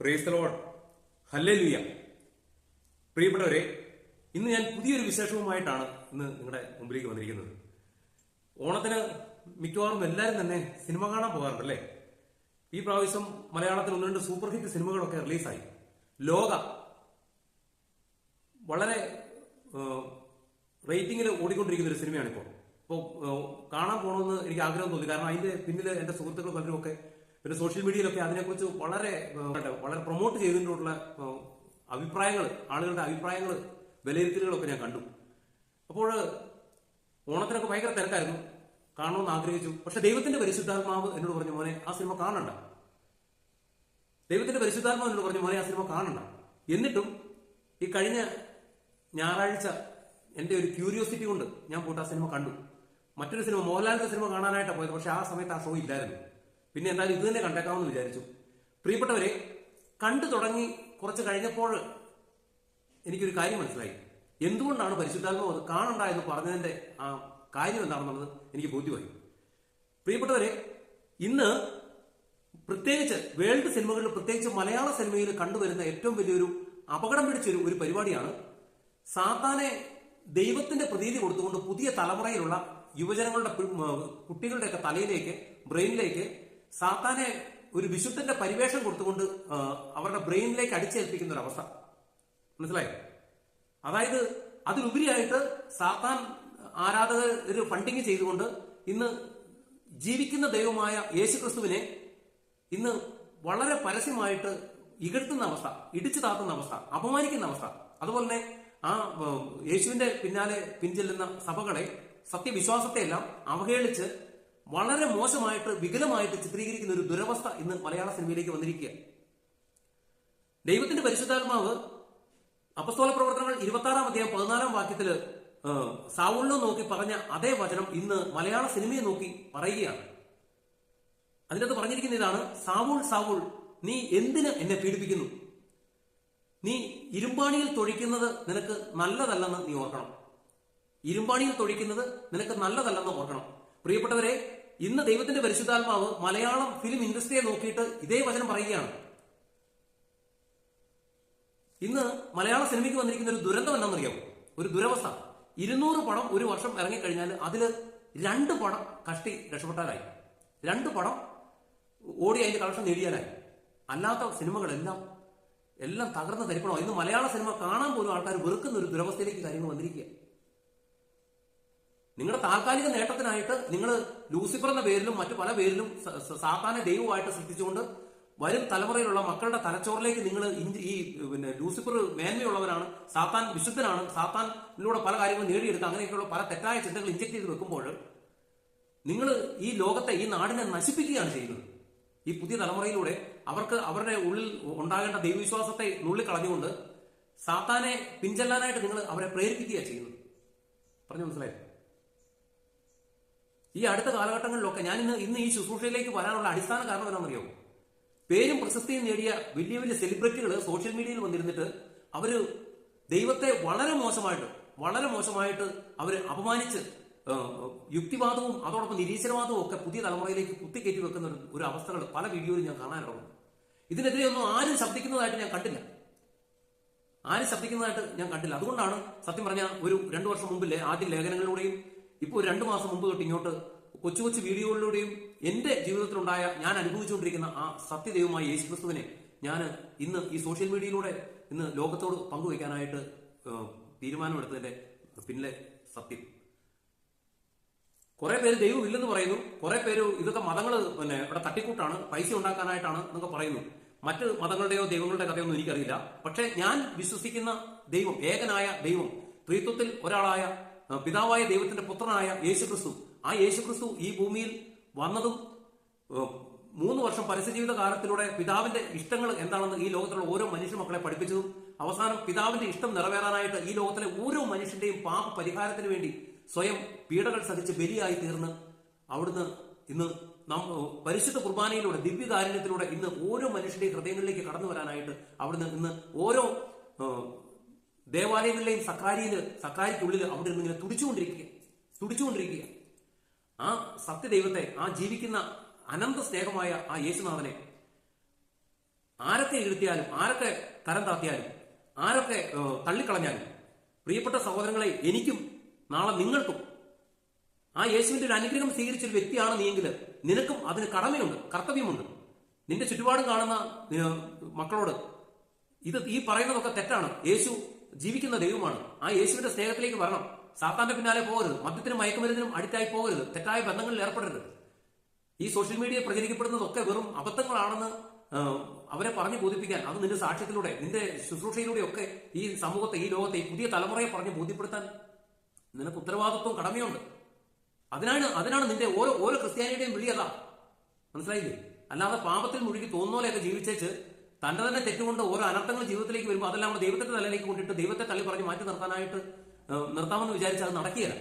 പ്രേസ്തലോൺ hallelujah പ്രിയപ്പെട്ടവരെ ഇന്ന് ഞാൻ പുതിയൊരു വിശേഷവുമായിട്ടാണ് ഇന്ന് നിങ്ങളുടെ മുമ്പിലേക്ക് വന്നിരിക്കുന്നത്. ഓണത്തിന് മിക്കവാറും എല്ലാവരും തന്നെ സിനിമ കാണാൻ പോകാറുണ്ടല്ലേ? ഈ പ്രാവശ്യം മലയാളത്തിൽ ഒന്ന് രണ്ട് സൂപ്പർ ഹിറ്റ് സിനിമകളൊക്കെ റിലീസായി ലോക വളരെ റേറ്റിംഗിൽ ഓടിക്കൊണ്ടിരിക്കുന്ന ഒരു സിനിമയാണ് ഇപ്പോൾ അപ്പോൾ കാണാൻ പോകണമെന്ന് എനിക്ക് ആഗ്രഹം തോന്നി. കാരണം അതിന്റെ പിന്നിൽ എന്റെ സുഹൃത്തുക്കൾ പലരും ഒക്കെ പിന്നെ സോഷ്യൽ മീഡിയയിലൊക്കെ അതിനെക്കുറിച്ച് വളരെ വളരെ പ്രൊമോട്ട് ചെയ്തിട്ടുള്ള അഭിപ്രായങ്ങൾ ആളുകളുടെ അഭിപ്രായങ്ങൾ വിലയിരുത്തലുകളൊക്കെ ഞാൻ കണ്ടു. അപ്പോൾ ഓണത്തിനൊക്കെ ഭയങ്കര തിരക്കായിരുന്നു. കാണണമെന്ന് ആഗ്രഹിച്ചു. പക്ഷെ ദൈവത്തിന്റെ പരിശുദ്ധാത്മാവ് എന്നോട് പറഞ്ഞു മോനെ ആ സിനിമ കാണണ്ട. ദൈവത്തിന്റെ പരിശുദ്ധാത്മാവ് എന്നോട് പറഞ്ഞു മോനെ ആ സിനിമ കാണണ്ട. എന്നിട്ടും ഈ കഴിഞ്ഞ ഞായറാഴ്ച എന്റെ ഒരു ക്യൂരിയോസിറ്റി കൊണ്ട് ഞാൻ പോയിട്ട് ആ സിനിമ കണ്ടു. മറ്റൊരു സിനിമ മോഹൻലാലിന്റെ സിനിമ കാണാനായിട്ടാണ് പോയത്. പക്ഷെ ആ സമയത്ത് ആ ഷോ ഇല്ലായിരുന്നു. പിന്നെ എന്തായാലും ഇത് തന്നെ കണ്ടേക്കാമെന്ന് വിചാരിച്ചു. പ്രിയപ്പെട്ടവരെ കണ്ടു തുടങ്ങി കുറച്ച് കഴിഞ്ഞപ്പോൾ എനിക്കൊരു കാര്യം മനസ്സിലായി. എന്തുകൊണ്ടാണ് പരിശുദ്ധാത്മാവ് അത് കാണണ്ട എന്ന് പറഞ്ഞതിന്റെ ആ കാര്യം എന്താണെന്നുള്ളത് എനിക്ക് ബോധ്യമായി. പ്രിയപ്പെട്ടവരെ ഇന്ന് പ്രത്യേകിച്ച് വേൾഡ് സിനിമകളിൽ പ്രത്യേകിച്ച് മലയാള സിനിമയിൽ കണ്ടുവരുന്ന ഏറ്റവും വലിയൊരു അപകടം പിടിച്ചൊരു ഒരു പരിപാടിയാണ് സാത്താനെ ദൈവത്തിന്റെ പ്രതീതി കൊടുത്തുകൊണ്ട് പുതിയ തലമുറയിലുള്ള യുവജനങ്ങളുടെ കുട്ടികളുടെയൊക്കെ തലയിലേക്ക് ബ്രെയിനിലേക്ക് സാത്താനെ ഒരു വിശുദ്ധന്റെ പരിവേഷം കൊടുത്തുകൊണ്ട് അവരുടെ ബ്രെയിനിലേക്ക് അടിച്ചേൽപ്പിക്കുന്ന ഒരു അവസ്ഥ. മനസ്സിലായോ? അതായത് അതിലുപരിയായിട്ട് സാത്താൻ ആരാധകർ ഫണ്ടിങ് ചെയ്തുകൊണ്ട് ഇന്ന് ജീവിക്കുന്ന ദൈവമായ യേശുക്രിസ്തുവിനെ ഇന്ന് വളരെ പരസ്യമായിട്ട് ഇകഴ്ത്തുന്ന അവസ്ഥ ഇടിച്ചു താത്തുന്ന അവസ്ഥ അപമാനിക്കുന്ന അവസ്ഥ. അതുപോലെ തന്നെ ആ യേശുവിന്റെ പിന്നാലെ പിൻചെല്ലുന്ന സഭകളെ സത്യവിശ്വാസത്തെ എല്ലാം അവഹേളിച്ച് വളരെ മോശമായിട്ട് വികലമായിട്ട് ചിത്രീകരിക്കുന്ന ഒരു ദുരവസ്ഥ ഇന്ന് മലയാള സിനിമയിലേക്ക് വന്നിരിക്കുക ദൈവത്തിന്റെ പരിശുദ്ധാത്മാവ് അപസ്തോല പ്രവർത്തനങ്ങൾ ഇരുപത്തി ആറാം അധ്യായം പതിനാലാം വാക്യത്തിൽ ആ, സാവൂളിനെ നോക്കി പറഞ്ഞ അതേ വചനം ഇന്ന് മലയാള സിനിമയെ നോക്കി പറയുകയാണ്. അതിനകത്ത് പറഞ്ഞിരിക്കുന്ന ഇതാണ് സാവൂൾ സാവൂൾ നീ എന്തിന് എന്നെ പീഡിപ്പിക്കുന്നു? നീ ഇരുമ്പാണിയിൽ തൊഴിക്കുന്നത് നിനക്ക് നല്ലതല്ലെന്ന് നീ ഓർക്കണം. ഇരുമ്പാണിയിൽ തൊഴിക്കുന്നത് നിനക്ക് നല്ലതല്ലെന്ന് ഓർക്കണം. പ്രിയപ്പെട്ടവരെ ഇന്ന് ദൈവത്തിന്റെ പരിശുദ്ധാത്മാവ് മലയാളം ഫിലിം ഇൻഡസ്ട്രിയെ നോക്കിയിട്ട് ഇതേ വചനം പറയുകയാണ്. ഇന്ന് മലയാള സിനിമയ്ക്ക് വന്നിരിക്കുന്ന ഒരു ദുരന്തം എന്താണെന്നറിയാമോ? ഒരു ദുരവസ്ഥ. ഇരുന്നൂറ് പടം ഒരു വർഷം ഇറങ്ങിക്കഴിഞ്ഞാൽ അതിൽ രണ്ട് പടം കഷ്ടി രക്ഷപ്പെട്ടാലായി. രണ്ട് പടം ഓടി അതിന്റെ കളക്ഷൻ നേടിയാലായി. അല്ലാത്ത സിനിമകളെല്ലാം എല്ലാം തകർന്ന് തരിപ്പണോ ഇന്ന് മലയാള സിനിമ കാണാൻ പോലും ആൾക്കാർ വെറുക്കുന്ന ഒരു ദുരവസ്ഥയിലേക്ക് കാര്യങ്ങൾ വന്നിരിക്കുക നിങ്ങളുടെ താൽക്കാലിക നേട്ടത്തിനായിട്ട് നിങ്ങൾ ലൂസിഫർ എന്ന പേരിലും മറ്റു പല പേരിലും സ- സ- ദൈവമായിട്ട് സൃഷ്ടിച്ചുകൊണ്ട് വരും തലമുറയിലുള്ള മക്കളുടെ തലച്ചോറിലേക്ക് നിങ്ങൾ ഈ പിന്നെ ലൂസിഫർ മേന്മയുള്ളവനാണ് സാത്താൻ വിശുദ്ധനാണ് സാത്താനിലൂടെ പല കാര്യങ്ങളും നേടിയെടുക്കുക അങ്ങനെയൊക്കെയുള്ള പല തെറ്റായ ചിന്തകൾ ഇഞ്ചക്ട് ചെയ്ത് വെക്കുമ്പോൾ നിങ്ങൾ ഈ ലോകത്തെ ഈ നാടിനെ നശിപ്പിക്കുകയാണ് ചെയ്യുന്നത്. ഈ പുതിയ തലമുറയിലൂടെ അവർക്ക് അവരുടെ ഉള്ളിൽ ഉണ്ടാകേണ്ട ദൈവവിശ്വാസത്തെ നുള്ളിക്കളഞ്ഞുകൊണ്ട് സാത്താനെ പിഞ്ചെല്ലാനായിട്ട് നിങ്ങൾ അവരെ പ്രേരിപ്പിക്കുകയാണ് ചെയ്യുന്നത്. പറഞ്ഞു മനസ്സിലായോ? ഈ അടുത്ത കാലഘട്ടങ്ങളിലൊക്കെ ഞാൻ ഇന്ന് ഇന്ന് ഈ ശുശ്രൂഷയിലേക്ക് വരാനുള്ള അടിസ്ഥാന കാരണം എന്താണെന്നറിയോ? പേരും പ്രശസ്തിയും നേടിയ വലിയ വലിയ സെലിബ്രിറ്റികൾ സോഷ്യൽ മീഡിയയിൽ വന്നിരുന്നിട്ട് അവർ ദൈവത്തെ വളരെ മോശമായിട്ട് വളരെ മോശമായിട്ട് അവർ അപമാനിച്ച് യുക്തിവാദവും അതോടൊപ്പം നിരീശ്വരവാദവും ഒക്കെ പുതിയ തലമുറയിലേക്ക് കുത്തിക്കയറ്റി വെക്കുന്ന ഒരു- അവസ്ഥകൾ പല വീഡിയോയിലും ഞാൻ കാണാനുള്ളത് ഇതിനെതിരെ ഒന്നും ആരും ശബ്ദിക്കുന്നതായിട്ട് ഞാൻ കണ്ടില്ല. ആരും ശബ്ദിക്കുന്നതായിട്ട് ഞാൻ കണ്ടില്ല. അതുകൊണ്ടാണ് സത്യം പറഞ്ഞ ഒരു രണ്ടു വർഷം മുമ്പിലെ ആദ്യ ലേഖനങ്ങളിലൂടെയും ഇപ്പോൾ രണ്ടു മാസം മുമ്പ് തൊട്ട് ഇങ്ങോട്ട് കൊച്ചു കൊച്ചു വീഡിയോകളിലൂടെയും എന്റെ ജീവിതത്തിലുണ്ടായ ഞാൻ അനുഭവിച്ചുകൊണ്ടിരിക്കുന്ന ആ സത്യദൈവമായ യേശു ക്രിസ്തുവിനെ ഞാൻ ഇന്ന് ഈ സോഷ്യൽ മീഡിയയിലൂടെ ഇന്ന് ലോകത്തോട് പങ്കുവയ്ക്കാനായിട്ട് തീരുമാനമെടുത്തതിന്റെ പിന്നിലെ സത്യം. കുറെ പേര് ദൈവം ഇല്ലെന്ന് പറയുന്നു. കുറെ പേര് ഇതൊക്കെ മതങ്ങൾ പിന്നെ ഇവിടെ തട്ടിക്കൂട്ടാണ് പൈസ ഉണ്ടാക്കാനായിട്ടാണ് എന്നൊക്കെ പറയുന്നു. മറ്റ് മതങ്ങളുടെയോ ദൈവങ്ങളുടെ കഥയൊന്നും എനിക്കറിയില്ല. പക്ഷെ ഞാൻ വിശ്വസിക്കുന്ന ദൈവം ഏകനായ ദൈവം ത്രിത്വത്തിൽ ഒരാളായ പിതാവായ ദൈവത്തിന്റെ പുത്രനായ യേശുക്രിസ്തു. ആ യേശുക്രിസ്തു ഈ ഭൂമിയിൽ വന്നതും മൂന്ന് വർഷം പരസ്യജീവിത കാലത്തിലൂടെ പിതാവിന്റെ ഇഷ്ടങ്ങൾ എന്താണെന്ന് ഈ ലോകത്തിലുള്ള ഓരോ മനുഷ്യ മക്കളെ പഠിപ്പിച്ചതും അവസാനം പിതാവിന്റെ ഇഷ്ടം നിറവേറാനായിട്ട് ഈ ലോകത്തിലെ ഓരോ മനുഷ്യന്റെയും പാപ പരിഹാരത്തിന് വേണ്ടി സ്വയം പീഡകൾ സഹിച്ച് ബലിയായി തീർന്ന് അവിടുന്ന് ഇന്ന് നാം പരിശുദ്ധ കുർബാനയിലൂടെ ദിവ്യകാരുണ്യത്തിലൂടെ ഇന്ന് ഓരോ മനുഷ്യന്റെയും ഹൃദയങ്ങളിലേക്ക് കടന്നു വരാനായിട്ട് അവിടുന്ന് ഇന്ന് ഓരോ ദേവാലയങ്ങളിലെയും സക്രാരിയിൽ സക്രാരിക്കുള്ളിൽ അവിടെ നിന്ന് ഇങ്ങനെ തുടിച്ചുകൊണ്ടിരിക്കുക. തുടിച്ചുകൊണ്ടിരിക്കുക. ആ സത്യദൈവത്തെ ആ ജീവിക്കുന്ന അനന്ത സ്നേഹമായ ആ യേശുനാഥനെ ആരൊക്കെ ഇരുത്തിയാലും ആരൊക്കെ തരം താത്തിയാലും ആരൊക്കെ തള്ളിക്കളഞ്ഞാലും പ്രിയപ്പെട്ട സഹോദരങ്ങളെ എനിക്കും നാളെ നിങ്ങൾക്കും ആ യേശുവിന്റെ ഒരു അനുഗ്രഹം സ്വീകരിച്ചൊരു വ്യക്തിയാണ് നീയെങ്കിൽ നിനക്കും അതിന് കടമയുണ്ട് കർത്തവ്യമുണ്ട്. നിന്റെ ചുറ്റുപാടും കാണുന്ന മക്കളോട് ഇത് ഈ പറയുന്നതൊക്കെ തെറ്റാണ്. യേശു ജീവിക്കുന്ന ദൈവമാണ്. ആ യേശുവിന്റെ സ്നേഹത്തിലേക്ക് വരണം. സാത്താന്റെ പിന്നാലെ പോകരുത്. മദ്യത്തിനും മയക്കുമരുന്നിനും അടുത്തായി പോകരുത്. തെറ്റായ ബന്ധങ്ങളിൽ ഏർപ്പെടരുത്. ഈ സോഷ്യൽ മീഡിയ പ്രചരിക്കപ്പെടുന്നതൊക്കെ വെറും അബദ്ധങ്ങളാണെന്ന് അവരെ പറഞ്ഞു ബോധിപ്പിക്കാൻ അത് നിന്റെ സാക്ഷ്യത്തിലൂടെ നിന്റെ ശുശ്രൂഷയിലൂടെ ഒക്കെ ഈ സമൂഹത്തെ ഈ ലോകത്തെ ഈ പുതിയ തലമുറയെ പറഞ്ഞ് ബോധ്യപ്പെടുത്താൻ നിനക്ക് ഉത്തരവാദിത്വവും കടമയുണ്ട്. അതിനാണ് അതിനാണ് നിന്റെ ഓരോ ഓരോ ക്രിസ്ത്യാനിയുടെയും വിളി അതാ. മനസ്സിലായില്ലേ? അല്ലാതെ പാപത്തിൽ മുഴുകി തോന്നുന്നോലെയൊക്കെ ജീവിച്ചേച്ച് തന്റെ തന്നെ തെറ്റുകൊണ്ട് ഓരോ അനർത്ഥങ്ങൾ ജീവിതത്തിലേക്ക് വരുമ്പോൾ അതെല്ലാം നമ്മുടെ ദൈവത്തിന്റെ തലയിലേക്ക് കൊണ്ടിട്ട് ദൈവത്തെ തള്ളി പറഞ്ഞ് മാറ്റി നിർത്താനായിട്ട് നിർത്താമെന്ന് വിചാരിച്ചാൽ അത് നടക്കുകയില്ല.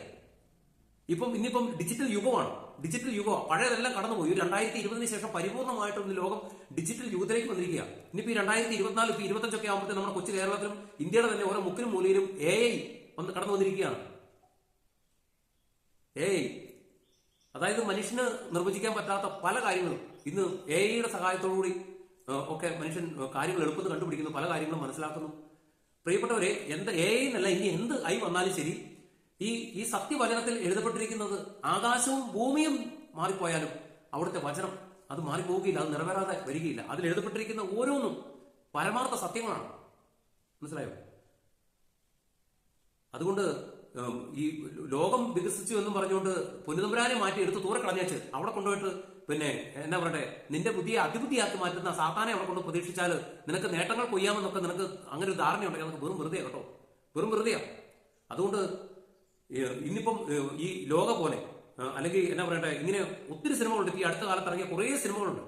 ഇപ്പം ഇന്നിപ്പം ഡിജിറ്റൽ യുഗമാണ്. ഡിജിറ്റൽ യുഗം പഴയതെല്ലാം കടന്നുപോയി. രണ്ടായിരത്തി ഇരുപതിന് ശേഷം പരിപൂർണമായിട്ടും ഇന്ന് ലോകം ഡിജിറ്റൽ യുഗത്തിലേക്ക് വന്നിരിക്കുക ഇനിയിപ്പോ ഈ രണ്ടായിരത്തി ഇരുപത്തിനാല് ഇപ്പൊ ഇരുപത്തഞ്ചൊക്കെ ആകുമ്പോഴത്തെ നമ്മുടെ കൊച്ചു കേരളത്തിലും ഇന്ത്യയുടെ തന്നെ ഓരോ മുക്കിലും മൂലയിലും എ ഐ വന്ന് കടന്നു വന്നിരിക്കുകയാണ്. എ ഐ അതായത് മനുഷ്യന് നിർവചിക്കാൻ പറ്റാത്ത പല കാര്യങ്ങളും ഇന്ന് എ ഐയുടെ സഹായത്തോടുകൂടി ആ, ഒക്കെ മനുഷ്യൻ കാര്യങ്ങൾ എളുപ്പത്തിൽ കണ്ടുപിടിക്കുന്നു പല കാര്യങ്ങളും മനസ്സിലാക്കുന്നു. പ്രിയപ്പെട്ടവരെ എന്ത് എ എന്നല്ല ഇനി എന്ത് ഐ വന്നാലും ശരി ഈ ഈ സത്യവചനത്തിൽ എഴുതപ്പെട്ടിരിക്കുന്നത് ആകാശവും ഭൂമിയും മാറിപ്പോയാലും അവിടുത്തെ വചനം അത് മാറിപ്പോവുകയില്ല അത് നിറവേറാതെ വരികയില്ല. അതിൽ എഴുതപ്പെട്ടിരിക്കുന്ന ഓരോന്നും പരമാർത്ഥ സത്യങ്ങളാണ്. മനസ്സിലായോ? അതുകൊണ്ട് ഈ ലോകം വികസിച്ചു എന്നും പറഞ്ഞുകൊണ്ട് പൊന്നുതമ്പുരാനെ മാറ്റി എടുത്ത് ദൂരെ കളഞ്ഞേച്ച് അവിടെ കൊണ്ടുപോയിട്ട് പിന്നെ എന്താ പറയട്ടെ നിന്റെ ബുദ്ധിയെ അതിബുദ്ധിയാക്കി മാറ്റുന്ന സാത്താനെ അവിടെ കൊണ്ട് പ്രതീക്ഷിച്ചാൽ നിനക്ക് നേട്ടങ്ങൾ കൊയ്യാമെന്നൊക്കെ നിനക്ക് അങ്ങനെ ഒരു ധാരണയുണ്ടെങ്കിൽ നമുക്ക് വെറും വെറുതെ കേട്ടോ. വെറും വെറുതെയാ. അതുകൊണ്ട് ഇന്നിപ്പം ഈ ലോക പോലെ അല്ലെങ്കിൽ എന്നാ പറയട്ടെ ഇങ്ങനെ ഒത്തിരി സിനിമകളുണ്ട്. ഈ അടുത്ത കാലത്ത് ഇറങ്ങിയ കുറേ സിനിമകളുണ്ട്.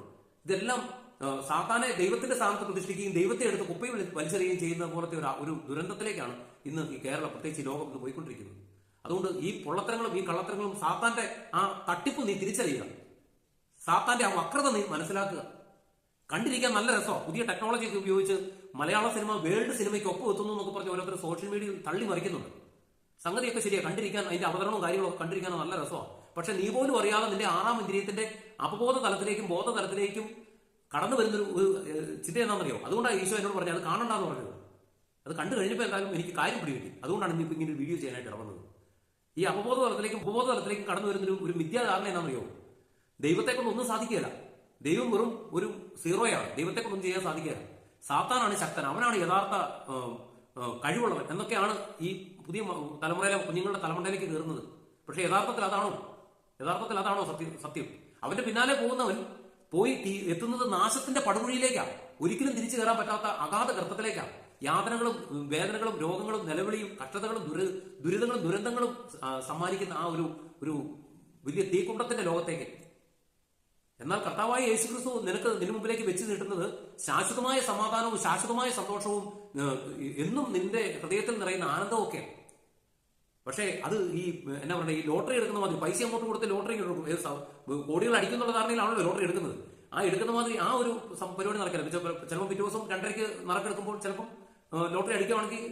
ഇതെല്ലാം സാത്താനെ ദൈവത്തിന്റെ സ്ഥാനത്ത് പ്രതിഷ്ഠിക്കുകയും ദൈവത്തെ എടുത്ത് കുപ്പയിൽ വലി- വലിച്ചെറിയുകയും ചെയ്യുന്ന പോലത്തെ ഒരു ഒരു ദുരന്തത്തിലേക്കാണ് ഇന്ന് ഈ കേരളം പ്രത്യേകിച്ച് ലോകം ഇന്ന് പോയിക്കൊണ്ടിരിക്കുന്നത്. അതുകൊണ്ട് ഈ പൊള്ളത്തരങ്ങളും ഈ കള്ളത്തരങ്ങളും സാത്താന്റെ ആ തട്ടിപ്പ് നീ തിരിച്ചറിയുക. സാത്താന്റെ ആ വക്രത നീ മനസ്സിലാക്കുക. കണ്ടിരിക്കാൻ നല്ല രസമാണ് പുതിയ ടെക്നോളജി ഒക്കെ ഉപയോഗിച്ച് മലയാള സിനിമ വേൾഡ് സിനിമയ്ക്ക് ഒപ്പം എത്തുന്നു എന്നൊക്കെ പറഞ്ഞ് ഓരോരുത്തർ സോഷ്യൽ മീഡിയയിൽ തള്ളി മറിക്കുന്നുണ്ട്. സംഗതിയൊക്കെ ശരിയാണ് കണ്ടിരിക്കാൻ അതിന്റെ അവതരണവും കാര്യങ്ങളൊക്കെ കണ്ടിരിക്കാൻ നല്ല രസമാണ് പക്ഷെ നീ പോലും അറിയാതെ നിന്റെ ആറാം ഇന്ദ്രിയത്തിന്റെ അപബോധ തലത്തിലേക്കും ബോധ തലത്തിലേക്കും കടന്നു വരുന്നൊരു ഒരു ചിന്ത എന്താണെന്നറിയോ? അതുകൊണ്ടാണ് ഈശോ എന്നോട് പറഞ്ഞത് അത് കാണണ്ടെന്ന് പറഞ്ഞത്. അത് കണ്ടു കഴിഞ്ഞപ്പോൾ എന്തായാലും എനിക്ക് കാര്യം പിടികിട്ടി. അതുകൊണ്ടാണ് ഇനി ഇങ്ങനെ ഒരു വീഡിയോ ചെയ്യാനായിട്ട് ഇറങ്ങുന്നത് ഈ അപബോധ തലത്തിലേക്കും ഉപബോധ തലത്തിലേക്കും കടന്നു വരുന്നൊരു ഒരു മിഥ്യാധാരണ എന്താണെന്നറിയോ? ദൈവത്തെ കൊണ്ട് ഒന്നും സാധിക്കുകയില്ല. ദൈവം വെറും ഒരു സീറോയാണ്. ദൈവത്തെ കൊണ്ടൊന്നും ചെയ്യാൻ സാധിക്കുകയില്ല. സാത്താനാണ് ശക്തൻ. അവനാണ് യഥാർത്ഥ കഴിവുള്ളവൻ. എന്നൊക്കെയാണ് ഈ പുതിയ തലമുറയിലെ കുഞ്ഞുങ്ങളുടെ തലമുറയിലേക്ക് കയറുന്നത്. പക്ഷെ യഥാർത്ഥത്തിൽ അതാണോ? യഥാർത്ഥത്തിൽ അതാണോ സത്യം സത്യം? അവന്റെ പിന്നാലെ പോകുന്നവൻ പോയി എത്തുന്നത് നാശത്തിന്റെ പടുകുഴിയിലേക്കാണ് ഒരിക്കലും തിരിച്ചു കയറാൻ പറ്റാത്ത അഗാധ ഗർത്തത്തിലേക്കാണ് യാതനകളും വേദനകളും രോഗങ്ങളും നിലവിളിയും കഷ്ടതകളും ദുരി ദുരിതങ്ങളും ദുരന്തങ്ങളും സമ്മാനിക്കുന്ന ആ ഒരു ഒരു വലിയ തീക്കുണ്ടത്തിന്റെ ലോകത്തേക്ക്. എന്നാൽ കർത്താവായ യേശു ക്രിസ്തു നിനക്ക് നിന്റെ മുമ്പിലേക്ക് വെച്ച് നീട്ടുന്നത് ശാശ്വതമായ സമാധാനവും ശാശ്വതമായ സന്തോഷവും എന്നും നിന്റെ ഹൃദയത്തിൽ നിറയുന്ന ആനന്ദവും ഒക്കെ പക്ഷേ അത് ഈ എന്നാ പറയുക ഈ ലോട്ടറി എടുക്കുന്ന മാതിരി പൈസ അങ്ങോട്ട് കൊടുത്ത് ലോട്ടറി കോടികൾ അടിക്കുന്നുള്ള ധാരണയിലാണല്ലോ ലോട്ടറി എടുക്കുന്നത്. ആ എടുക്കുന്ന മാതിരി ആ ഒരു പരിപാടി നടക്കില്ല. ചിലപ്പോൾ പിറ്റേ ദിവസം രണ്ടരയ്ക്ക് നറുക്കെടുക്കുമ്പോൾ ചിലപ്പം ലോട്ടറി അടിക്കുകയാണെങ്കിൽ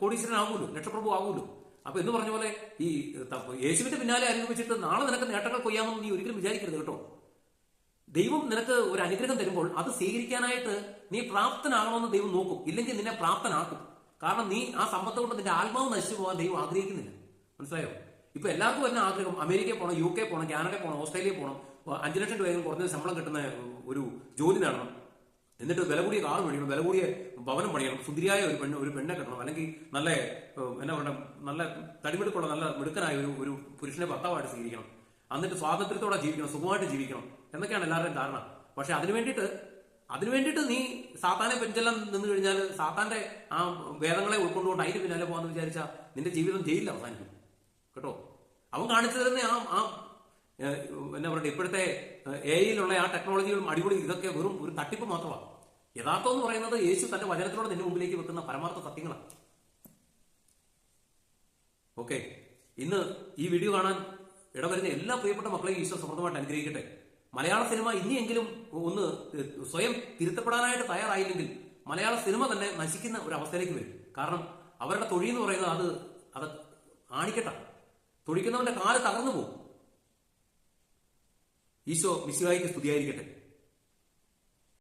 കോടീശ്വരനാകുമല്ലോ ലക്ഷപ്രഭു ആകുമല്ലോ അപ്പൊ എന്ന് പറഞ്ഞ പോലെ ഈ യേശുവിന്റെ പിന്നാലെ അനുഭവിച്ചിട്ട് നാളെ നിനക്ക് നേട്ടങ്ങൾ കൊയ്യാമെന്ന് നീ ഒരിക്കലും വിചാരിക്കരുത് കേട്ടോ. ദൈവം നിനക്ക് ഒരു അനുഗ്രഹം തരുമ്പോൾ അത് സ്വീകരിക്കാനായിട്ട് നീ പ്രാപ്തനാകണമെന്ന് ദൈവം നോക്കും. ഇല്ലെങ്കിൽ നിന്നെ പ്രാപ്തനാക്കും. കാരണം നീ ആ സമ്പത്ത് കൊണ്ട് നിന്റെ ആത്മാവ് നശിച്ചു പോകാൻ ദൈവം ആഗ്രഹിക്കുന്നില്ല. മനസ്സിലായോ? ഇപ്പൊ എല്ലാവർക്കും വരുന്ന ആഗ്രഹം അമേരിക്കയിൽ പോകണം യു കെ പോകണം കാനഡ പോകണം ഓസ്ട്രേലിയ പോകണം അഞ്ചു ലക്ഷം രൂപയും കുറഞ്ഞ ശമ്പളം കിട്ടുന്ന ഒരു ജോലി നേടണം. എന്നിട്ട് വില കൂടിയ കാർ മേടിക്കണം വില കൂടിയ ഭവനം പണിയണം സുന്ദരിയായ ഒരു പെണ്ണ് ഒരു പെണ്ണെ കിട്ടണം അല്ലെങ്കിൽ നല്ല എന്നാ പറയുക നല്ല തടിമെടുക്കുള്ള നല്ല മിടുക്കനായ ഒരു ഒരു പുരുഷനെ ഭർത്താവായിട്ട് സ്വീകരിക്കണം. എന്നിട്ട് സ്വാതന്ത്ര്യത്തോടെ ജീവിക്കണം സുഖമായിട്ട് ജീവിക്കണം. എന്നൊക്കെയാണ് എല്ലാവരുടെയും ധാരണ. പക്ഷെ അതിനു വേണ്ടിയിട്ട് അതിനു വേണ്ടിയിട്ട് നീ സാത്താനെ പെഞ്ചെല്ലാം നിന്ന് കഴിഞ്ഞാൽ സാത്താന്റെ ആ വേദങ്ങളെ ഉൾക്കൊണ്ടുകൊണ്ട് അതിന് പിന്നാലെ പോകാന്ന് വിചാരിച്ചാൽ നിന്റെ ജീവിതം ജയിലിൽ അവസാനിക്കും. കേട്ടോ? അവൻ കാണിച്ചു തരുന്ന ആ ആ എന്നാ പറയുക ഇപ്പോഴത്തെ എ ഐയിലുള്ള ആ ടെക്നോളജികളും അടിപൊളി ഇതൊക്കെ വെറും ഒരു തട്ടിപ്പ് മാത്രമാണ് യഥാർത്ഥം എന്ന് പറയുന്നത് യേശു തന്റെ വചനത്തിലൂടെ നിന്റെ മുമ്പിലേക്ക് വെക്കുന്ന പരമാർത്ഥ സത്യങ്ങളാണ് ഓക്കെ. ഇന്ന് ഈ വീഡിയോ കാണാൻ ഇടവരുന്ന എല്ലാ പ്രിയപ്പെട്ട മക്കളെയും ഈശോ സമൃദ്ധമായിട്ട് അനുഗ്രഹിക്കട്ടെ. മലയാള സിനിമ ഇനിയെങ്കിലും ഒന്ന് സ്വയം തിരുത്തപ്പെടാനായിട്ട് തയ്യാറായില്ലെങ്കിൽ മലയാള സിനിമ തന്നെ നശിക്കുന്ന ഒരു അവസ്ഥയിലേക്ക് വരും. കാരണം അവരുടെ തൊഴിൽ എന്ന് പറയുന്നത് അത് അത് ആണിക്കട്ട. തൊഴിക്കുന്നവന്റെ കാൽ തകർന്നു പോകും. ഈശോ മിസ്സിവായിക്ക് സ്തുതിയായിരിക്കട്ടെ.